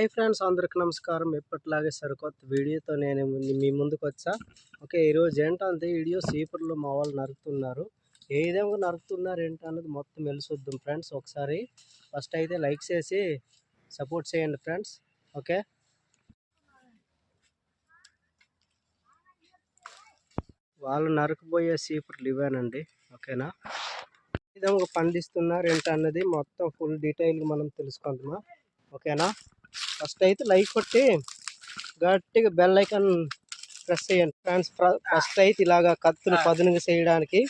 Hi friends అందరికి నమస్కారం. ఎప్పటిలాగే సరికొత్త వీడియోతో నేను మీ ముందుకు వచ్చా ఓకే ఈరోజు ఏంటంటే వీడియో సీపర్లు మా వాళ్ళు నరుకుతున్నారు. ఏ విధంగా నరుకుతున్నారు ఏంటన్నది మొత్తం వెళ్ళిసొద్దాం ఫ్రెండ్స్. ఒకసారి ఫస్ట్ అయితే లైక్ చేసి సపోర్ట్ చేయండి ఫ్రెండ్స్. ఓకే? వాళ్ళు నరకబోయే సీపర్లు ఇవేనండి. ఓకేనా? ఏ విధంగా పండిస్తున్నారు ఏంటన్నది మొత్తం ఫుల్ డీటెయిల్గా మనం తెలుసుకుందామా? ఓకేనా? ఫస్ట్ అయితే లైక్ కొట్టి గట్టిగా బెల్ ఐకాన్ ప్రెస్ చేయండి ఫ్రెండ్స్. ఫస్ట్ అయితే ఇలాగా కత్తులు పదునుగా చేయడానికి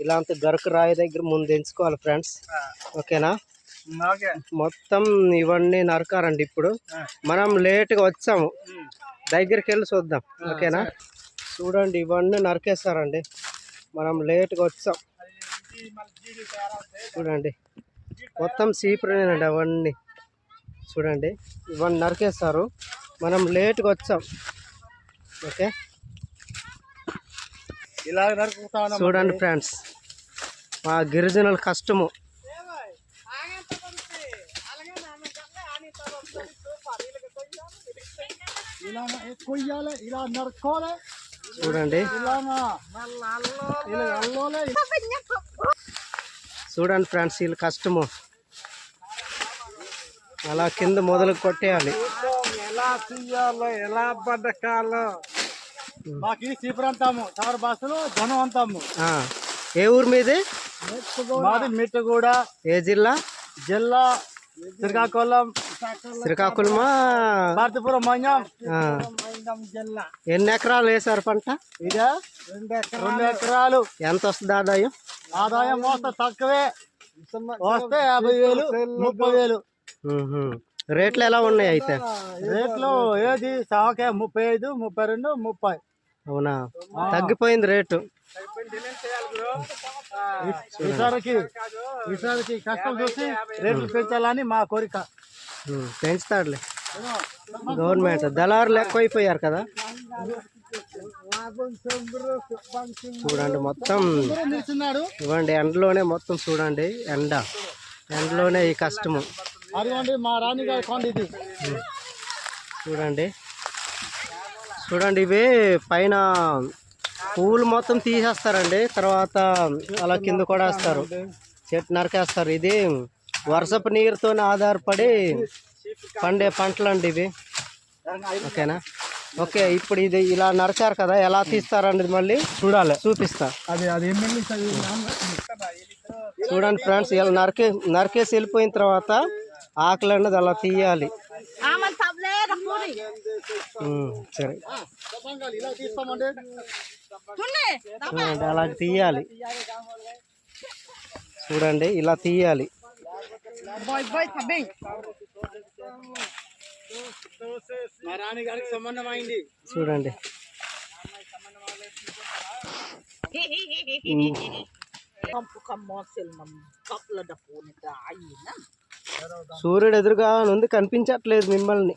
ఇలాంటి గరకు రాయి దగ్గర ముందు ఎంచుకోవాలి ఫ్రెండ్స్. ఓకేనా? మొత్తం ఇవన్నీ నరకారండి ఇప్పుడు. మనం లేట్గా వచ్చాము. దగ్గరికి వెళ్ళి చూద్దాం. ఓకేనా? చూడండి ఇవన్నీ నరికేస్తారండి. మనం లేట్గా వచ్చాం. చూడండి. మొత్తం సీపురేనండి అవన్నీ. చూడండి. ఇవన్నీ నరికేస్తారు. మనం లేట్గా వచ్చాం. ఓకే? ఇలా నరుకుతాను చూడండి ఫ్రెండ్స్ మా గిరిజనుల కష్టము. చూడండి. చూడండి ఫ్రెండ్స్ వీళ్ళ కష్టము. అలా కింద మొదలు కొట్టేయాలి. ఎలా తీయాలో ఎలా బతకాలో. మాకు సీపర్ అంటాము చారు భాషలో జనం అంటాము ఆ, ఏ ఊరు మీది? మాది మిట్టగూడ. ఏ జిల్లా? జిల్లా శ్రీకాకుళం. శ్రీకాకుళమా? భారతీపురం ఆ, జిల్లా. ఎన్ని ఎకరాలు వేసారు పంట? ఇదే రెండు ఎకరాలు. ఎంత వస్తుంది ఆదాయం? ఆదాయం వస్తే తక్కువే. వస్తే యాభై వేలు. ముప్పై వేలు. రేట్లు ఎలా ఉన్నాయి అయితే? రేట్లు ఏది? సాకే ముప్పై ఐదు ముప్పై రెండు ముప్పై. అవునా? తగ్గిపోయింది రేటు. ఈసారికి ఈసారికి కష్టం చూసి రేట్లు పెంచాలని మా కోరిక. పెంచుతాడులే. గవర్నమెంట్ దళారులు ఎక్కువైపోయారు కదా? చూడండి మొత్తం. ఇవ్వండి ఎండలోనే మొత్తం చూడండి ఎండ. ఎండలోనే ఈ కష్టము. అదిగోండి మా రాణి గారి కొండ ఇది. చూడండి. చూడండి ఇవి పైన పువ్వులు మొత్తం తీసేస్తారండి. తర్వాత అలా కింద కూడా వేస్తారు. చెట్టు నరికేస్తారు. ఇది వర్షపు నీరుతో ఆధారపడి పండే పంటలు అండి ఇవి. ఓకేనా? ఓకే ఇప్పుడు ఇది ఇలా నరకారు కదా ఎలా తీస్తారండి మళ్ళీ చూడాలి. చూపిస్తా. అది అది ఎమ్మెల్యే చూడండి ఫ్రెండ్స్ ఇలా నరికే నరికేసి వెళ్ళిపోయిన తర్వాత ఆకులు అన్నది అలా తీయాలి సరే. చూడండి అలా తీయాలి. చూడండి ఇలా తీయాలి. మా రాణి గారికి సంబంధం అయింది చూడండి ఉమ్, సూర్యుడు ఎదురుగా ఉంది కనిపించట్లేదు మిమ్మల్ని.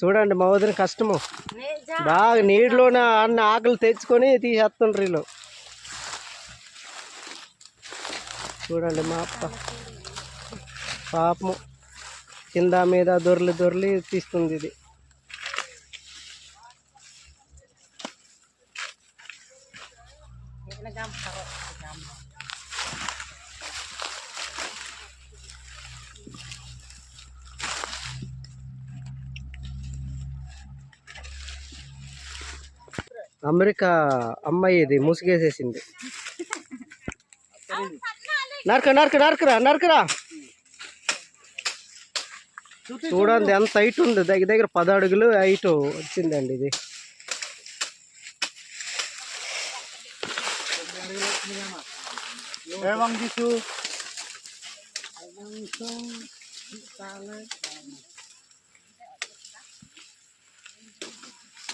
చూడండి మా వదిన కష్టము. బాగా నీటిలోన అన్న ఆకులు తెచ్చుకొని తీసేస్తుండ్రు వీళ్ళు. చూడండి మా అప్ప పాపము. కింద మీద దొర్లి దొరలి తీస్తుంది ఇది. అమెరికా అమ్మాయి ఇది ముసుగేసేసింది. నరక నరక నరకరా నరకరా. చూడండి ఎంత హైట్ ఉంది. దగ్గర దగ్గర పది అడుగులు హైట్ వచ్చిందండి ఇది.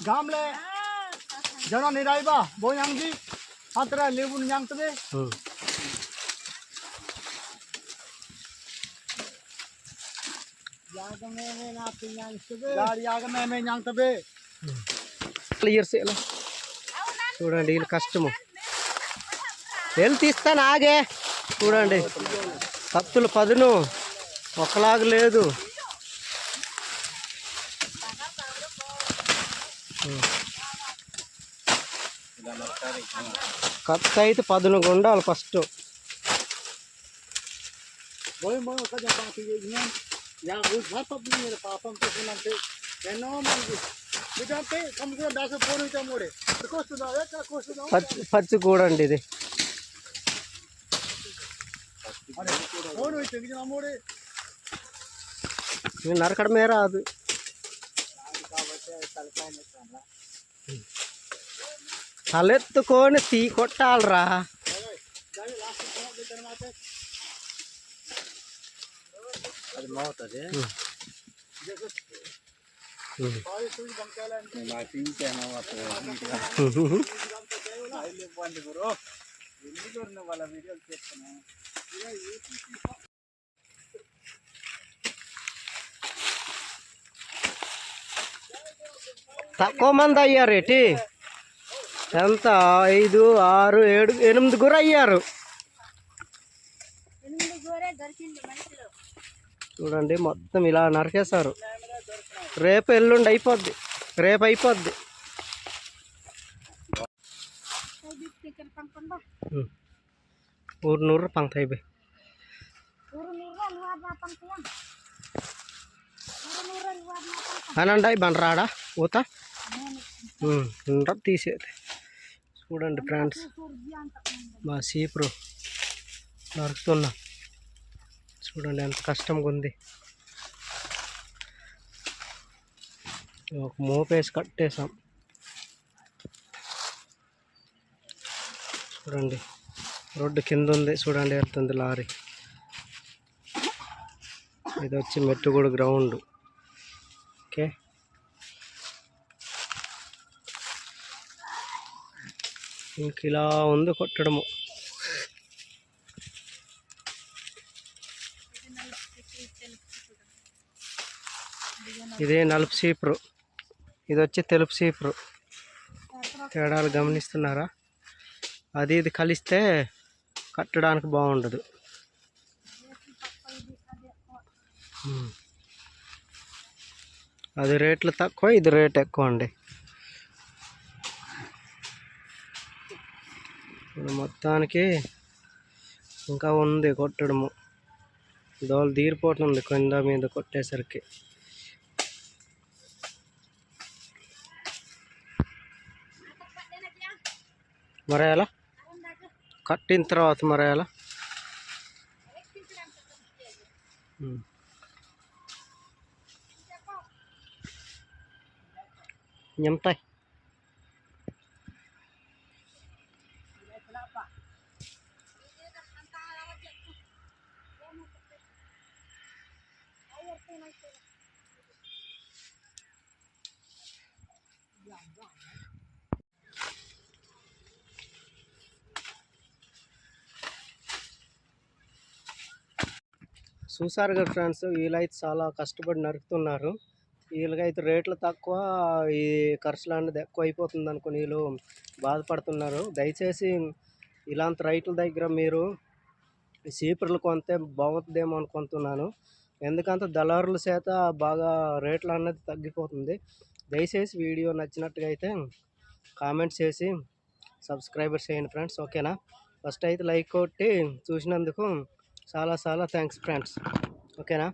గామ్లే jana ni ji atra lebun yang tebe years ఎలా చూడండి వీళ్ళు కష్టము వెళ్ళి తీస్తాను ఆగే చూడండి కత్తులు పదును ఒకలాగా లేదు కత్తి అయితే పదునుగా ఉండాలి ఫస్ట్ పాపం చేసుకున్నంటే ఎన్నో ఇదంటే దాస మూడే వస్తుందా పచ్చి పచ్చి ఇది. అయితే మూడే ఇవి నరకడమే రాదు. తలెత్తుకొని తీ కొట్టాలరా. తక్కువ మంది అయ్యారేటి ఎంత? ఐదు ఆరు ఏడు ఎనిమిదిగురు అయ్యారు. చూడండి మొత్తం ఇలా నరికేశారు. రేపు ఎల్లుండి అయిపోద్ది. రేపు అయిపోద్ది. ఊరు నూరు పంక్తాయి బై అనండి బండరాడా? ఊత? ఉండదు తీసేది చూడండి ఫ్రెండ్స్ మా సీపురు నరుకుతున్నా. చూడండి ఎంత కష్టంగా ఉంది. ఒక మోపేసి కట్టేసాం చూడండి రోడ్డు కింద ఉంది. చూడండి వెళ్తుంది లారీ. ఇది వచ్చి మెట్టుగూడు గ్రౌండ్. ఓకే? ఇంక ఇలా ఉంది కొట్టడము. ఇదే నలుపు సీపురు ఇది వచ్చి తెలుపు సీపురు తేడాలు గమనిస్తున్నారా? అది ఇది కలిస్తే కట్టడానికి బాగుండదు. అది రేట్లు తక్కువ ఇది రేట్ ఎక్కువ అండి. ఇప్పుడు మొత్తానికి ఇంకా ఉంది కొట్టడము. దోలు తీరిపోతుంది కింద మీద కొట్టేసరికి. మరి ఎలా కట్టిన తర్వాత మరి ఎలా ఉమ్. చూసారు కదా ఫ్రెండ్స్ వీళ్ళైతే చాలా కష్టపడి నరుకుతున్నారు. వీళ్ళకైతే రేట్లు తక్కువ ఈ ఖర్చులు అనేది ఎక్కువ అయిపోతుంది అనుకుని వీళ్ళు బాధపడుతున్నారు. దయచేసి ఇలాంటి రైతుల దగ్గర మీరు ఈ సీపర్లు కొంటే బాగుంటుందేమో అనుకుంటున్నాను. ఎందుకంటే దళారుల చేత బాగా రేట్లు అనేది తగ్గిపోతుంది. దయచేసి వీడియో నచ్చినట్టుగా అయితే కామెంట్ చేసి సబ్స్క్రైబర్ చేయండి ఫ్రెండ్స్ ఓకేనా? ఫస్ట్ అయితే లైక్ కొట్టి చూసినందుకు చాలా చాలా థ్యాంక్స్ ఫ్రెండ్స్ ఓకేనా